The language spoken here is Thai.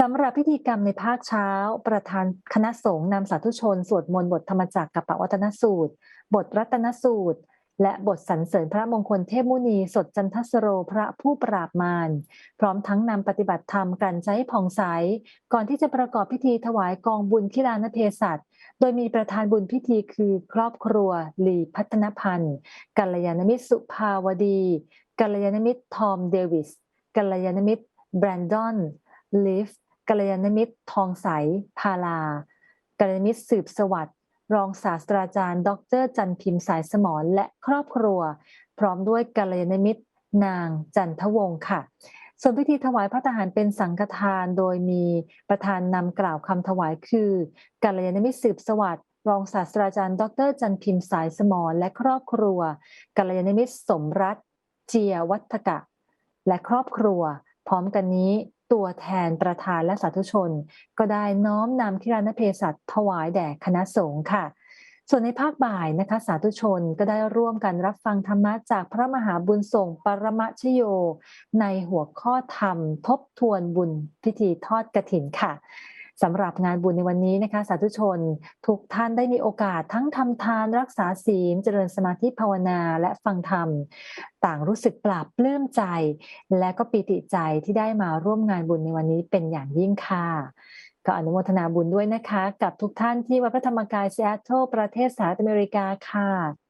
สำหรับพิธีกรรมในภาคเช้า ประธานคณะสงฆ์นำสาธุชน สวดมนต์บทธรรมจักรกับปวัตนสูตร บทรัตนสูตร และบทสรรเสริญพระมงคลเทพมุนีสดจันทสโรพระผู้ปราบมาร พร้อมทั้งนำปฏิบัติธรรมกันใจผ่องใส ก่อนที่จะประกอบพิธีถวายกองบุญที่ลานเพศัตโดยมีประธานบุญพิธีคือครอบครัวลีพัฒนพันธ์กัลยาณมิตรสุภาวดี กัลยาณมิตรทอมเดวิส กัลยาณมิตรแบรนดอน ลิฟกัลยาณมิตร ทองใส พาลากัลยาณมิตรสืบสวัสดิ์รองศาสตราจารย์ ดร จันพิมพ์สายสมรและครอบครัว พร้อมด้วยกัลยาณมิตร นางจันทวงศ์ค่ะ ส่วนพิธีถวายพระทหารเป็นสังฆทานโดยมีประธานนำกล่าวคำถวายคือกัลยาณมิตรสืบสวัสดิ์รองศาสตราจารย์ ดร จันพิมพ์สายสมรและครอบครัวกัลยาณมิตรสมรัตเจียวัฒกะ และครอบครัว พร้อมกันนี้ ตัวแทนประธานและสาธุชน ก็ได้น้อมนำคิรานเพศัตถวายแด่คณะสงฆ์ค่ะ ส่วนในภาคบ่ายนะคะ สาธุชนก็ได้ร่วมกันรับฟังธรรมะจากพระมหาบุญส่งปรมชโย ในหัวข้อธรรม ทบทวนบุญพิธีทอดกระถินค่ะ สำหรับงานบุญในวันนี้นะคะ สาธุชน ทุกท่านได้มีโอกาสทั้งทำทานรักษาศีล เจริญสมาธิภาวนาและฟังธรรม ต่างรู้สึกปราบปลื้มใจ และก็ปีติใจที่ได้มาร่วมงานบุญในวันนี้เป็นอย่างยิ่งค่ะก็อนุโมทนาบุญด้วยนะคะ กับทุกท่านที่วัดพระธรรมกายซีแอตเทิลประเทศสหรัฐอเมริกาค่ะ